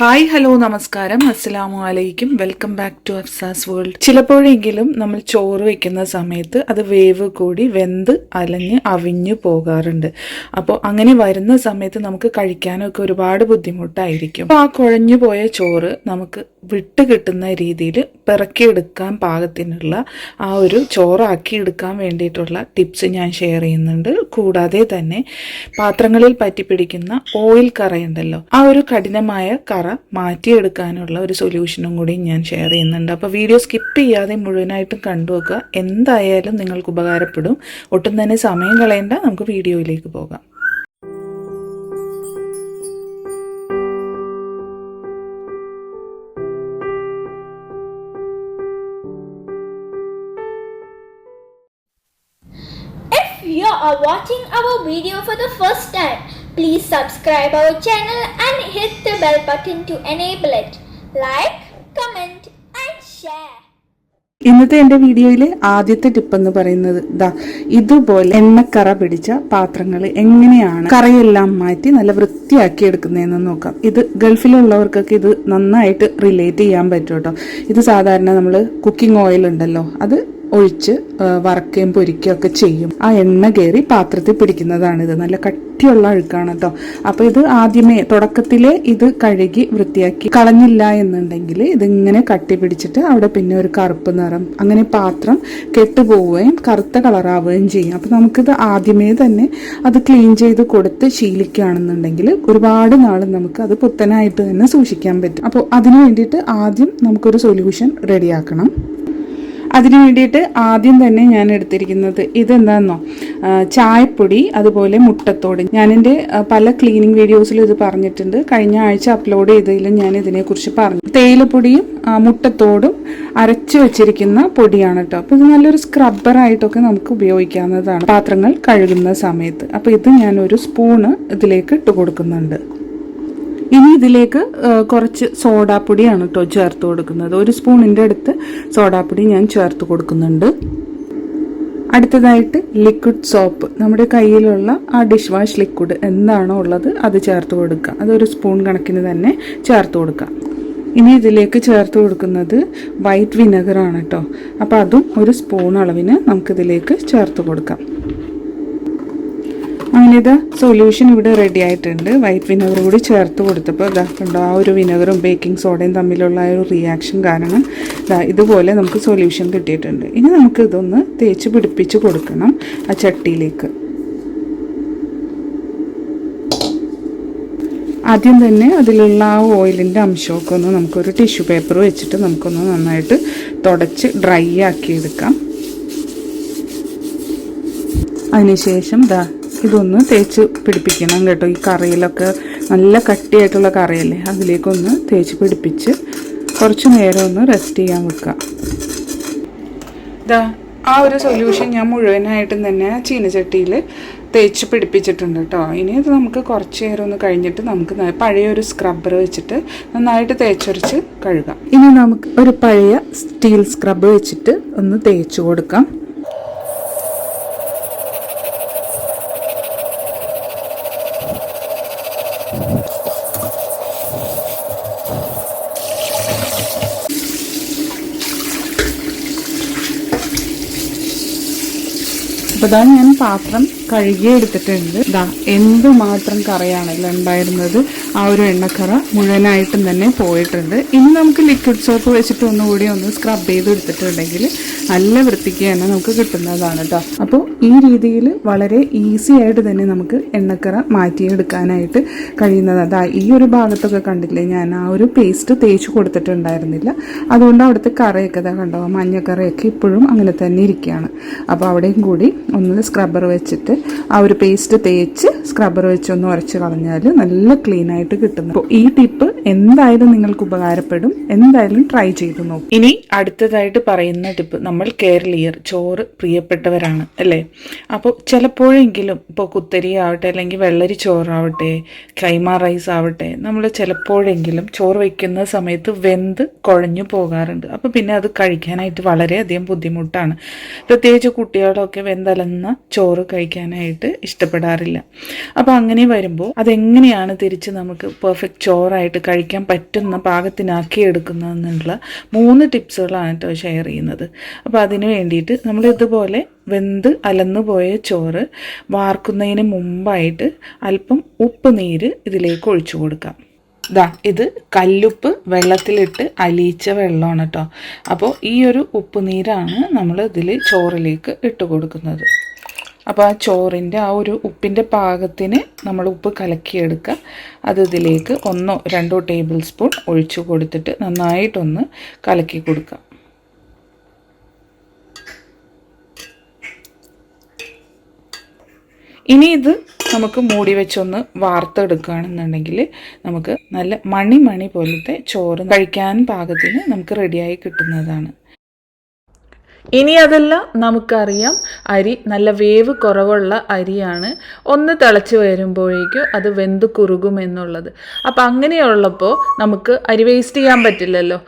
Hi hello നമസ്കാരം. അസ്സലാമു അലൈക്കും. Welcome back to Afsa's world. ചിലപ്പോഴെങ്കിലും നമ്മൾ ചോറ് വെക്കുന്ന സമയത്ത് അത് വേവ് കൂടി വെന്ത് അലഞ്ഞ് അവിഞ്ഞു പോകാറുണ്ട്. അപ്പോൾ അങ്ങനെ വരുന്ന സമയത്ത് നമുക്ക് കഴിക്കാനൊക്കെ ഒരുപാട് ബുദ്ധിമുട്ടായിരിക്കും. അപ്പോൾ ആ കുഴഞ്ഞു പോയ ചോറ് നമുക്ക് വിട്ട് കിട്ടുന്ന രീതിയിൽ പിറക്കിയെടുക്കാൻ പാകത്തിനുള്ള ആ ഒരു ചോറാക്കി എടുക്കാൻ വേണ്ടിയിട്ടുള്ള ടിപ്സ് ഞാൻ ഷെയർ ചെയ്യുന്നുണ്ട്. കൂടാതെ തന്നെ പാത്രങ്ങളിൽ പറ്റിപ്പിടിക്കുന്ന ഓയിൽ കറയുണ്ടല്ലോ. ആ ഒരു കഠിനമായ കറ മാറ്റിയെടുക്കാനുള്ള ഒരു സൊല്യൂഷനും കൂടി ഞാൻ ഷെയർ ചെയ്യുന്നുണ്ട്. അപ്പോൾ വീഡിയോ സ്കിപ്പ് ചെയ്യാതെ മുഴുവനായിട്ടും കണ്ടു വെക്കുക എന്തായാലും നിങ്ങൾക്ക് ഉപകാരപ്പെടും. ഒട്ടും തന്നെ സമയം കളയേണ്ട. നമുക്ക് വീഡിയോയിലേക്ക് പോകാം. If you are watching our video for the first time, please subscribe our channel and hit the bell button to enable it. Like, comment and share. ഇന്നത്തെ എന്റെ വീഡിയോയിലെ ആദ്യത്തെ ടിപ്പ് എന്ന് പറയുന്നത് ദാ ഇതുപോലെ എണ്ണക്കറ പിടിച്ച പാത്രങ്ങൾ എങ്ങനെയാണ് കറയെല്ലാം മാറ്റി നല്ല വൃത്തിയാക്കി എടുക്കുന്നതെന്ന് നോക്കാം ഇത് ഗൾഫിലുള്ളവർക്കൊക്കെ ഇത് നന്നായിട്ട് റിലേറ്റ് ചെയ്യാൻ പറ്റും കേട്ടോ ഇത് സാധാരണ നമ്മൾ കുക്കിംഗ് ഓയിൽ ഉണ്ടല്ലോ അത് ഒഴിച്ച് വറക്കുകയും പൊരിക്കുകയും ഒക്കെ ചെയ്യും. ആ എണ്ണ കയറി പാത്രത്തിൽ ഇത്. നല്ല കട്ടിയുള്ള അഴുക്കാണ് കേട്ടോ അപ്പൊ ഇത് ആദ്യമേ തുടക്കത്തിലെ ഇത് കഴുകി വൃത്തിയാക്കി കളഞ്ഞില്ല എന്നുണ്ടെങ്കിൽ ഇതിങ്ങനെ കട്ടി പിടിച്ചിട്ട് അവിടെ പിന്നെ ഒരു കറുപ്പ് നിറം അങ്ങനെ പാത്രം കെട്ടുപോവുകയും കറുത്ത കളറാവുകയും ചെയ്യും. അപ്പൊ നമുക്കിത് ആദ്യമേ തന്നെ അത് ക്ലീൻ ചെയ്ത് കൊടുത്ത് ശീലിക്കുകയാണെന്നുണ്ടെങ്കിൽ ഒരുപാട് നാൾ നമുക്ക് അത് പുത്തനായിട്ട് തന്നെ സൂക്ഷിക്കാൻ പറ്റും. അപ്പോൾ അതിനു വേണ്ടിയിട്ട് ആദ്യം നമുക്കൊരു സൊല്യൂഷൻ റെഡിയാക്കണം. അതിനു വേണ്ടിയിട്ട് ആദ്യം തന്നെ ഞാൻ എടുത്തിരിക്കുന്നത് ഇതെന്താണെന്നോ ചായപ്പൊടി അതുപോലെ മുട്ടത്തോട്. ഞാനെന്റെ പല ക്ലീനിങ് വീഡിയോസിലും ഇത് പറഞ്ഞിട്ടുണ്ട്. കഴിഞ്ഞ ആഴ്ച അപ്ലോഡ് ചെയ്തതിലും ഞാൻ ഇതിനെക്കുറിച്ച് പറഞ്ഞു. തേയിലപ്പൊടിയും മുട്ടത്തോടും അരച്ചു വെച്ചിരിക്കുന്ന പൊടിയാണ് കേട്ടോ അപ്പോൾ ഇത് നല്ലൊരു സ്ക്രബ്ബറായിട്ടൊക്കെ നമുക്ക് ഉപയോഗിക്കാവുന്നതാണ്. പാത്രങ്ങൾ കഴുകുന്ന സമയത്ത്. അപ്പോൾ ഇത് ഞാനൊരു സ്പൂണ് ഇതിലേക്ക് ഇട്ട് കൊടുക്കുന്നുണ്ട്. ഇനി ഇതിലേക്ക് കുറച്ച് സോഡാപ്പൊടിയാണ് കേട്ടോ ചേർത്ത് കൊടുക്കുന്നത്. ഒരു സ്പൂണിന്റെ അടുത്ത് സോഡാപ്പൊടി ഞാൻ ചേർത്ത് കൊടുക്കുന്നുണ്ട്. അടുത്തതായിട്ട് ലിക്വിഡ് സോപ്പ് നമ്മുടെ കയ്യിലുള്ള ആ ഡിഷ് വാഷ് ലിക്വിഡ് എന്താണോ ഉള്ളത് അത് ചേർത്ത് കൊടുക്കുക. അതൊരു സ്പൂൺ കണക്കിന് തന്നെ ചേർത്ത് കൊടുക്കുക. ഇനി ഇതിലേക്ക് ചേർത്ത് കൊടുക്കുന്നത് വൈറ്റ് വിനെഗറാണ് കേട്ടോ അപ്പോൾ അതും ഒരു സ്പൂൺ അളവിന് നമുക്കിതിലേക്ക് ചേർത്ത് കൊടുക്കാം. അങ്ങനെ ഇത് സൊല്യൂഷൻ ഇവിടെ റെഡി ആയിട്ടുണ്ട്. വൈറ്റ് വിനെഗർ കൂടി ചേർത്ത് കൊടുത്തപ്പോൾ ഇതാ കണ്ടോ ആ ഒരു വിനെഗറും ബേക്കിംഗ് സോഡയും തമ്മിലുള്ള ഒരു റിയാക്ഷൻ കാരണം ഇതാ ഇതുപോലെ നമുക്ക് സൊല്യൂഷൻ കിട്ടിയിട്ടുണ്ട്. ഇനി നമുക്ക് ഇതൊന്ന് തേച്ച് പിടിപ്പിച്ച് കൊടുക്കണം ആ ചട്ടിയിലേക്ക്. ആദ്യം തന്നെ അതിലുള്ള ആ ഓയിലിന്റെ അംശമൊക്കെ ഒന്ന് നമുക്കൊരു ടിഷ്യൂ പേപ്പർ വെച്ചിട്ട് നമുക്കൊന്ന് നന്നായിട്ട് തുടച്ച് ഡ്രൈ ആക്കിയെടുക്കാം. അതിനുശേഷം ദാ ഇതൊന്ന് തേച്ച് പിടിപ്പിക്കണം കേട്ടോ. ഈ കറിയിലൊക്കെ നല്ല കട്ടിയായിട്ടുള്ള കറിയല്ലേ? അതിലേക്കൊന്ന് തേച്ച് പിടിപ്പിച്ച് കുറച്ച് നേരം ഒന്ന് റെസ്റ്റ് ചെയ്യാൻ വെക്കുക. ഇതാ ആ ഒരു സൊല്യൂഷൻ ഞാൻ മുഴുവനായിട്ടും തന്നെ ചീനച്ചട്ടിയിൽ തേച്ച് പിടിപ്പിച്ചിട്ടുണ്ട് കേട്ടോ. ഇനി ഇത് നമുക്ക് കുറച്ച് നേരം ഒന്ന് കഴിഞ്ഞിട്ട് നമുക്ക് പഴയ ഒരു സ്ക്രബ്ബർ വെച്ചിട്ട് നന്നായിട്ട് തേച്ചൊരച്ച് കഴുകാം. ഇനി നമുക്ക് ഒരു പഴയ സ്റ്റീൽ സ്ക്രബ് വെച്ചിട്ട് ഒന്ന് തേച്ച് കൊടുക്കാം. അപ്പൊ ഇതാ ഞാൻ പാത്രം കഴുകി എടുത്തിട്ടുണ്ട് ഇതാ എന്തുമാത്രം കറിയാണല്ലോ ഉണ്ടായിരുന്നത് ആ ഒരു എണ്ണക്കറ മുഴുവനായിട്ടും തന്നെ പോയിട്ടുണ്ട്. ഇനി നമുക്ക് ലിക്വിഡ് സോപ്പ് വെച്ചിട്ട് ഒന്നുകൂടി ഒന്ന് സ്ക്രബ് ചെയ്ത് എടുത്തിട്ടുണ്ടെങ്കിൽ നല്ല വൃത്തിക്ക് തന്നെ നമുക്ക് കിട്ടുന്നതാണ് കേട്ടോ അപ്പോൾ ഈ രീതിയിൽ വളരെ ഈസി ആയിട്ട് തന്നെ നമുക്ക് എണ്ണക്കറ മാറ്റിയെടുക്കാനായിട്ട് കഴിയുന്നത് അതാ ഈ ഒരു ഭാഗത്തൊക്കെ കണ്ടില്ലേ ഞാൻ ആ ഒരു പേസ്റ്റ് തേച്ച് കൊടുത്തിട്ടുണ്ടായിരുന്നില്ല. അതുകൊണ്ട് അവിടുത്തെ കറയൊക്കെ ഇതാ കണ്ടോ മഞ്ഞക്കറയൊക്കെ ഇപ്പോഴും അങ്ങനെ തന്നെ ഇരിക്കുകയാണ്. അപ്പോൾ അവിടെയും കൂടി ഒന്ന് സ്ക്രബ്ബർ വെച്ചിട്ട് ആ ഒരു പേസ്റ്റ് തേച്ച് സ്ക്രബ്ബർ വെച്ച് ഒന്ന് ഉരച്ച് കളഞ്ഞാൽ നല്ല ക്ലീൻ ആയിട്ട് കിട്ടുന്നു. അപ്പോൾ ഈ ടിപ്പ് എന്തായാലും നിങ്ങൾക്ക് ഉപകാരപ്പെടും. എന്തായാലും ട്രൈ ചെയ്ത് നോക്കും. ഇനി അടുത്തതായിട്ട് പറയുന്ന ടിപ്പ് നമ്മൾ കേരളീയർ ചോറ് പ്രിയപ്പെട്ടവരാണ് അല്ലേ? അപ്പോൾ ചിലപ്പോഴെങ്കിലും ഇപ്പോൾ കുത്തരി ആവട്ടെ അല്ലെങ്കിൽ വെള്ളരി ചോറാവട്ടെ കൈമ റൈസ് ആവട്ടെ നമ്മൾ ചിലപ്പോഴെങ്കിലും ചോറ് വയ്ക്കുന്ന സമയത്ത് വെന്ത് കുഴഞ്ഞു പോകാറുണ്ട്. അപ്പോൾ പിന്നെ അത് കഴിക്കാനായിട്ട് വളരെയധികം ബുദ്ധിമുട്ടാണ്. പ്രത്യേകിച്ച് കുട്ടികളൊക്കെ വെന്തലന്ന ചോറ് കഴിക്കാനായിട്ട് ഇഷ്ടപ്പെടാറില്ല. അപ്പോൾ അങ്ങനെ വരുമ്പോൾ അതെങ്ങനെയാണ് തിരിച്ച് നമുക്ക് പെർഫെക്റ്റ് ചോറായിട്ട് കഴിക്കാൻ പറ്റുന്ന പാകത്തിനാക്കി എടുക്കുന്നതെന്നുള്ള മൂന്ന് ടിപ്സുകളാണ് കേട്ടോ ഷെയർ ചെയ്യുന്നത്. അപ്പോൾ അതിന് വേണ്ടിയിട്ട് നമ്മൾ ഇതുപോലെ വെന്ത് അലന്നു പോയ ചോറ് വാർക്കുന്നതിന് മുമ്പായിട്ട് അല്പം ഉപ്പ് നീര് ഇതിലേക്ക് ഒഴിച്ചു കൊടുക്കാം. ദാ ഇത് കല്ലുപ്പ് വെള്ളത്തിലിട്ട് അലിയിച്ച വെള്ളമാണ് കേട്ടോ അപ്പോൾ ഈ ഒരു ഉപ്പ് നീരാണ് നമ്മൾ ഇതിൽ ചോറിലേക്ക് ഇട്ട് കൊടുക്കുന്നത്. അപ്പോൾ ആ ചോറിന്റെ ആ ഒരു ഉപ്പിന്റെ പാകത്തിന് നമ്മൾ ഉപ്പ് കലക്കിയെടുക്കുക. അത് ഇതിലേക്ക് ഒന്നോ രണ്ടോ ടേബിൾ സ്പൂൺ ഒഴിച്ചു കൊടുത്തിട്ട് നന്നായിട്ടൊന്ന് കലക്കി കൊടുക്കുക. ഇനി ഇത് നമുക്ക് മൂടി വെച്ചൊന്ന് വാർത്തെടുക്കുകയാണെന്നുണ്ടെങ്കിൽ നമുക്ക് നല്ല മണി മണി പോലത്തെ ചോറ് കഴിക്കാൻ പാകത്തിന് നമുക്ക് റെഡിയായി കിട്ടുന്നതാണ്. ഇനി അതല്ല നമുക്കറിയാം. അരി നല്ല വേവ് കുറവുള്ള അരിയാണ്. ഒന്ന് തിളച്ച് വരുമ്പോഴേക്കും അത് വെന്ത് കുറുകുമെന്നുള്ളത് അപ്പം അങ്ങനെയുള്ളപ്പോൾ നമുക്ക് അരി വേസ്റ്റ് ചെയ്യാൻ പറ്റില്ലല്ലോ.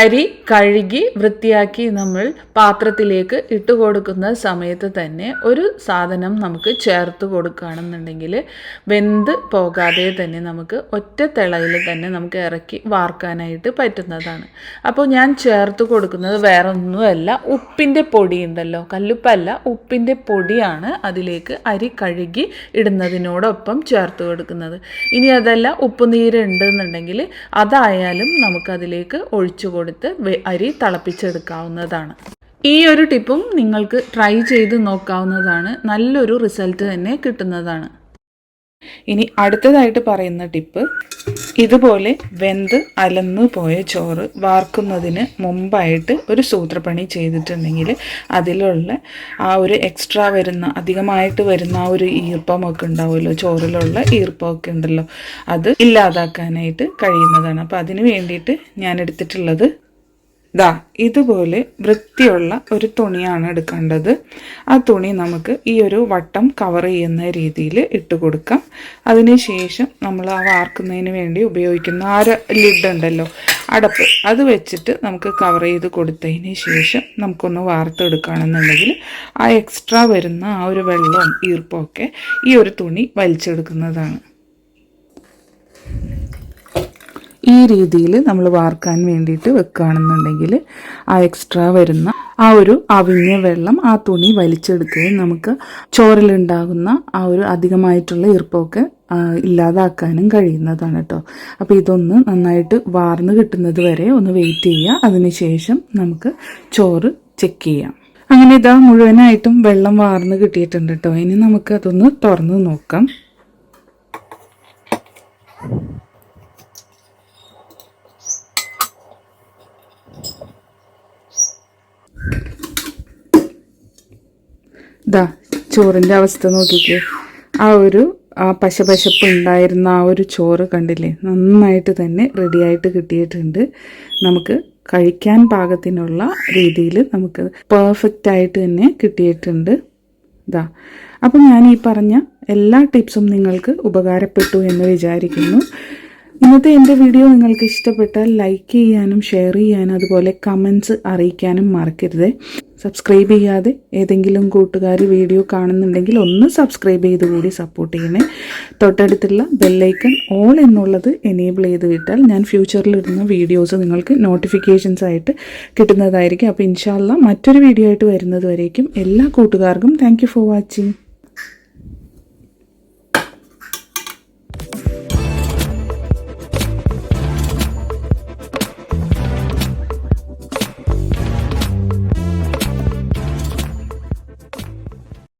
അരി കഴുകി വൃത്തിയാക്കി നമ്മൾ പാത്രത്തിലേക്ക് ഇട്ട് കൊടുക്കുന്ന സമയത്ത് തന്നെ ഒരു സാധനം നമുക്ക് ചേർത്ത് കൊടുക്കുകയാണെന്നുണ്ടെങ്കിൽ വെന്ത് പോകാതെ തന്നെ നമുക്ക് ഒറ്റ തിളയിൽ തന്നെ നമുക്ക് ഇറക്കി വാർക്കാനായിട്ട് പറ്റുന്നതാണ്. അപ്പോൾ ഞാൻ ചേർത്ത് കൊടുക്കുന്നത് വേറെ ഒന്നുമല്ല ഉപ്പിന്റെ പൊടി ഉണ്ടല്ലോ കല്ലുപ്പല്ല ഉപ്പിന്റെ പൊടിയാണ് അതിലേക്ക് അരി കഴുകി ഇടുന്നതിനോടൊപ്പം ചേർത്ത് കൊടുക്കുന്നത്. ഇനി അതല്ല ഉപ്പുനീര് ഉണ്ടെന്നുണ്ടെങ്കിൽ അതായാലും നമുക്കതിലേക്ക് ഒഴിച്ചു കൊടുത്ത് അരി തിളപ്പിച്ചെടുക്കാവുന്നതാണ്. ഈ ഒരു ടിപ്പും നിങ്ങൾക്ക് ട്രൈ ചെയ്ത് നോക്കാവുന്നതാണ്. നല്ലൊരു റിസൾട്ട് തന്നെ കിട്ടുന്നതാണ്. ഇനി അടുത്തതായിട്ട് പറയുന്ന ടിപ്പ് ഇതുപോലെ വെന്ത് അലന്നു പോയ ചോറ് വാർക്കുന്നതിന് മുമ്പായിട്ട് ഒരു സൂത്രപ്പണി ചെയ്തിട്ടുണ്ടെങ്കിൽ അതിലുള്ള ആ ഒരു എക്സ്ട്രാ വരുന്ന അധികമായിട്ട് വരുന്ന ആ ഒരു ഈർപ്പമൊക്കെ ഉണ്ടാവുമല്ലോ ചോറിലുള്ള ഈർപ്പമൊക്കെ ഉണ്ടല്ലോ. അത് ഇല്ലാതാക്കാനായിട്ട് കഴിയുന്നതാണ്. അപ്പോൾ അതിന് വേണ്ടിയിട്ട് ഞാൻ എടുത്തിട്ടുള്ളത് ദാ ഇതുപോലെ വൃത്തിയുള്ള ഒരു തുണിയാണ് എടുക്കേണ്ടത്. ആ തുണി നമുക്ക് ഈ ഒരു വട്ടം കവർ ചെയ്യുന്ന രീതിയിൽ ഇട്ട് കൊടുക്കാം. അതിനുശേഷം നമ്മൾ ആ വാർക്കുന്നതിന് വേണ്ടി ഉപയോഗിക്കുന്ന ആ ലിഡ് ഉണ്ടല്ലോ അടപ്പ് അത് വെച്ചിട്ട് നമുക്ക് കവർ ചെയ്ത് കൊടുത്തതിന് ശേഷം നമുക്കൊന്ന് വാർത്തെടുക്കുകയാണെന്നുണ്ടെങ്കിൽ ആ എക്സ്ട്രാ വരുന്ന ആ ഒരു വെള്ളവും ഈർപ്പമൊക്കെ ഈ ഒരു തുണി വലിച്ചെടുക്കുന്നതാണ്. ഈ രീതിയിൽ നമ്മൾ വാർക്കാൻ വേണ്ടിയിട്ട് വെക്കുകയാണെന്നുണ്ടെങ്കിൽ ആ എക്സ്ട്രാ വരുന്ന ആ ഒരു അവിഞ്ഞ വെള്ളം ആ തുണി വലിച്ചെടുക്കുകയും നമുക്ക് ചോറിലുണ്ടാകുന്ന ആ ഒരു അധികമായിട്ടുള്ള ഈർപ്പമൊക്കെ ഇല്ലാതാക്കാനും കഴിയുന്നതാണ് കേട്ടോ അപ്പോൾ ഇതൊന്ന് നന്നായിട്ട് വാർന്ന് കിട്ടുന്നത് വരെ ഒന്ന് വെയിറ്റ് ചെയ്യുക. അതിനുശേഷം നമുക്ക് ചോറ് ചെക്ക് ചെയ്യാം. അങ്ങനെ ഇതാ മുഴുവനായിട്ടും വെള്ളം വാർന്ന് കിട്ടിയിട്ടുണ്ട് കേട്ടോ ഇനി നമുക്ക് അതൊന്ന് തുറന്ന് നോക്കാം. ദാ ചോറിന്റെ അവസ്ഥ നോക്കിക്കേ. ആ ഒരു ആ പശപശപ്പ് ഉണ്ടായിരുന്ന ആ ഒരു ചോറ് കണ്ടില്ലേ? നന്നായിട്ട് തന്നെ റെഡിയായിട്ട് കിട്ടിയിട്ടുണ്ട്. നമുക്ക് കഴിക്കാൻ പാകത്തിനുള്ള രീതിയിൽ നമുക്ക് പെർഫെക്റ്റ് ആയിട്ട് തന്നെ കിട്ടിയിട്ടുണ്ട്. ഇതാ അപ്പം ഞാൻ ഈ പറഞ്ഞ എല്ലാ ടിപ്സും നിങ്ങൾക്ക് ഉപകാരപ്പെട്ടു എന്ന് വിചാരിക്കുന്നു. ഇന്നത്തെ എന്റെ വീഡിയോ നിങ്ങൾക്ക് ഇഷ്ടപ്പെട്ടാൽ ലൈക്ക് ചെയ്യാനും ഷെയർ ചെയ്യാനും അതുപോലെ കമൻസ് അറിയിക്കാനും മറക്കരുത്. സബ്സ്ക്രൈബ് ചെയ്യാതെ ഏതെങ്കിലും കൂട്ടുകാർ വീഡിയോ കാണുന്നുണ്ടെങ്കിൽ ഒന്ന് സബ്സ്ക്രൈബ് ചെയ്ത് കൂടി സപ്പോർട്ട് ചെയ്യണേ. തൊട്ടടുത്തുള്ള ബെല്ലൈക്കൺ ഓൾ എന്നുള്ളത് എനേബിൾ ചെയ്ത് വിട്ടാൽ ഞാൻ ഫ്യൂച്ചറിൽ ഇടുന്ന വീഡിയോസ് നിങ്ങൾക്ക് നോട്ടിഫിക്കേഷൻസ് ആയിട്ട് കിട്ടുന്നതായിരിക്കും. അപ്പോൾ ഇൻഷാല്ല മറ്റൊരു വീഡിയോ ആയിട്ട് വരുന്നത് വരേക്കും. എല്ലാ കൂട്ടുകാർക്കും താങ്ക് ഫോർ വാച്ചിങ്